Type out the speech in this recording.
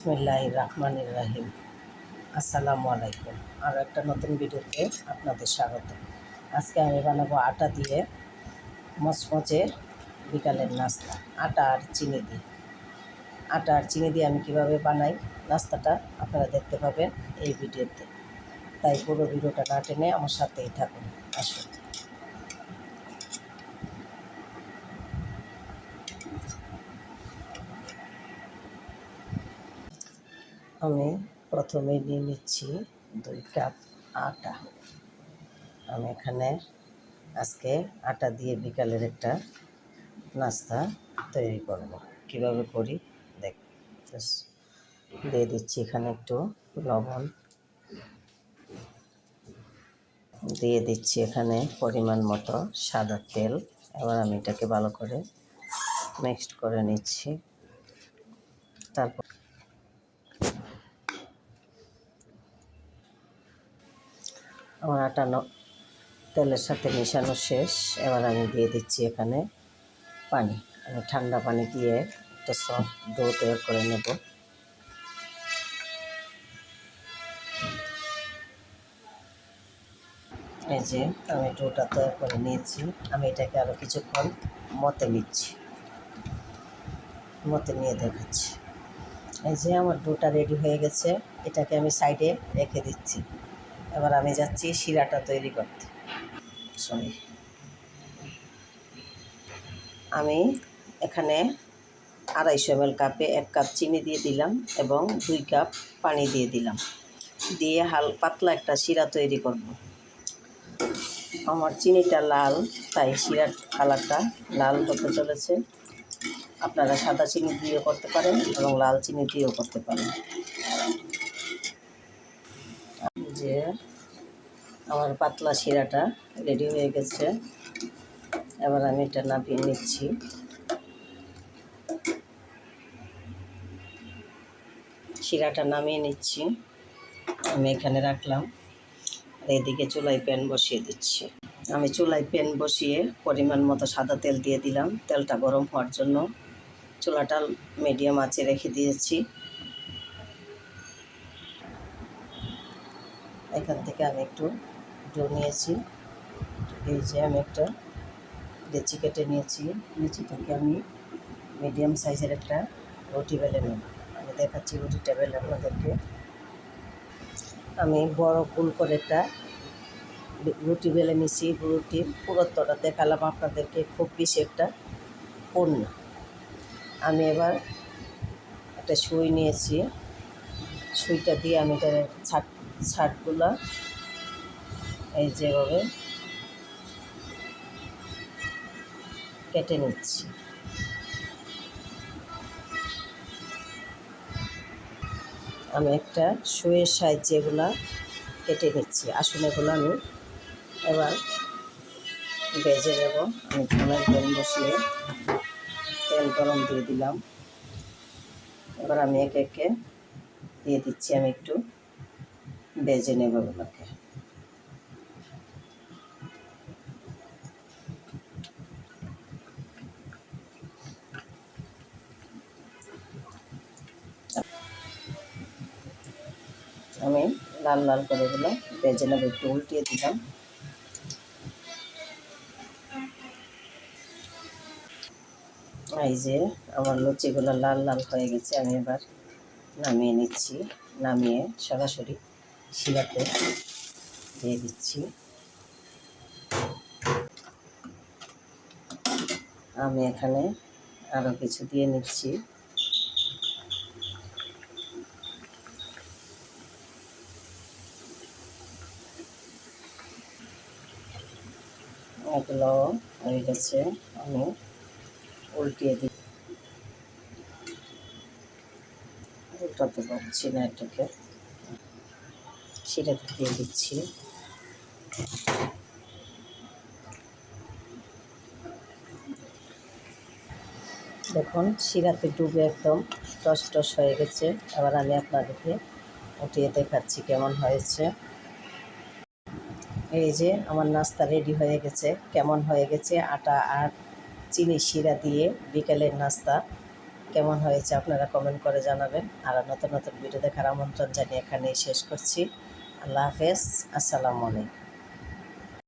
বিসমিল্লাহ রহমান রাহিম আসসালামু আলাইকুম আরও একটা নতুন ভিডিওতে আপনাদের স্বাগত। আজকে আমি বানাবো আটা দিয়ে মচমচে বিকালের নাস্তা। আটা আর চিনি দিয়ে। আটা আর চিনি দিয়ে আমি কীভাবে বানাই, নাস্তাটা আপনারা দেখতে পাবেন এই ভিডিওতে। তাই পুরো ভিডিওটা না টেনে আমার সাথেই থাকুন। আমি প্রথমে নিয়ে নিচ্ছি দুই কাপ আটা। আমি এখানে আজকে আটা দিয়ে বিকালের একটা নাস্তা তৈরি করব। কীভাবে করি? দেখ দিয়ে দিচ্ছি এখানে একটু লবণ। দিয়ে দিচ্ছি এখানে পরিমাণ মতো সাদা তেল। এবার আমি এটাকে ভালো করে মিক্সড করে নিচ্ছি। তারপর আমার আটা ন- তেলের সাথে মেশানো শেষ। এবার আমি দিয়ে দিচ্ছি এখানে পানি। আমি ঠান্ডা পানি দিয়ে একটা সফট ডো তৈরি করে নেব। এই যে আমি ডোটা তৈরি করে নিয়েছি। আমি এটাকে আরও কিছুক্ষণ মতে নিচ্ছি। মতে নিয়ে দেখাচ্ছি। এই যে আমার ডোটা রেডি হয়ে গেছে। এটাকে আমি সাইডে রেখে দিচ্ছি। এবার আমি যাচ্ছি শিরাটা তৈরি করতে। সরি আমি এখানে আড়াইশো এম কাপে এক কাপ চিনি দিয়ে দিলাম এবং দুই কাপ পানি দিয়ে দিলাম। দিয়ে হাল, পাতলা একটা শিরা তৈরি করব। আমার চিনিটা লাল, তাই শিরার কালারটা লাল হতে চলেছে। আপনারা সাদা চিনি দিয়েও করতে পারেন এবং লাল চিনি দিয়েও করতে পারেন। যে আমার পাতলা শিরাটা রেডি হয়ে গেছে। এবার আমি এটা নাপিয়ে নিচ্ছি। শিরাটা নামিয়ে নিচ্ছি। আমি এখানে রাখলাম। আর এদিকে চুলায় প্যান বসিয়ে দিচ্ছি। আমি চুলায় প্যান বসিয়ে পরিমাণ মতো সাদা তেল দিয়ে দিলাম। তেলটা গরম হওয়ার জন্য চুলাটা মিডিয়াম আঁচে রেখে দিয়েছি। এখান থেকে আমি একটু ডো নিয়েছি। এই যে আমি একটা লেচি কেটে নিয়েছি। নিচে থেকে আমি মিডিয়াম সাইজের একটা রুটি বেলে নেব। আমি দেখাচ্ছি রুটিটা বেলে আপনাদেরকে। আমি বড় ফুল করে একটা রুটি বেলে নিয়েছি। রুটির পুরত্বটা দেখালাম আপনাদেরকে। খুব বেশি একটা পণ্য আমি এবার একটা সুই নিয়েছি। সুইটা দিয়ে আমি এটা ছাট, ছাটগুলা, এই যেভাবে কেটে নিচ্ছি। আমি একটা শুয়ের সাহায্যে এগুলা কেটে নিচ্ছি। আসলে এগুলো আমি এবার বেজে নেব। আমি ধনের তেল বসিয়ে তেল গরম দিয়ে দিলাম। এবার আমি একে একে দিয়ে দিচ্ছি আমি একটু। ভেজে নেব এগুলোকে। আমি লাল লাল করে এগুলো ভেজে নেব, একটু উল্টিয়ে দিলাম। এই যে আমার লুচিগুলো লাল লাল হয়ে গেছে, আমি এবার নামিয়ে নিচ্ছি, নামিয়ে সরাসরি শিরাতে দিয়ে দিচ্ছি। আমি এখানে আরও কিছু দিয়ে নিচ্ছি। এগুলো হয়ে গেছে, আমি উল্টিয়ে দিই উল্টাতে পারছি না এটাকে। সেটাতে দিয়ে দিচ্ছি। দেখুন, শিরাতে ডুবে একদম টস টস হয়ে গেছে। আবার আমি আপনাদেরকে উঠিয়ে দেখাচ্ছি কেমন হয়েছে। এই যে আমার নাস্তা রেডি হয়ে গেছে। কেমন হয়ে গেছে? আটা আর চিনি শিরা দিয়ে বিকেলের নাস্তা। কেমন হয়েছে আপনারা কমেন্ট করে জানাবেন। আর নতুন নতুন ভিডিও দেখার আমন্ত্রণ জানিয়ে এখানেই শেষ করছি। আল্লাহ হাফেজ। আসসালামু আলাইকুম।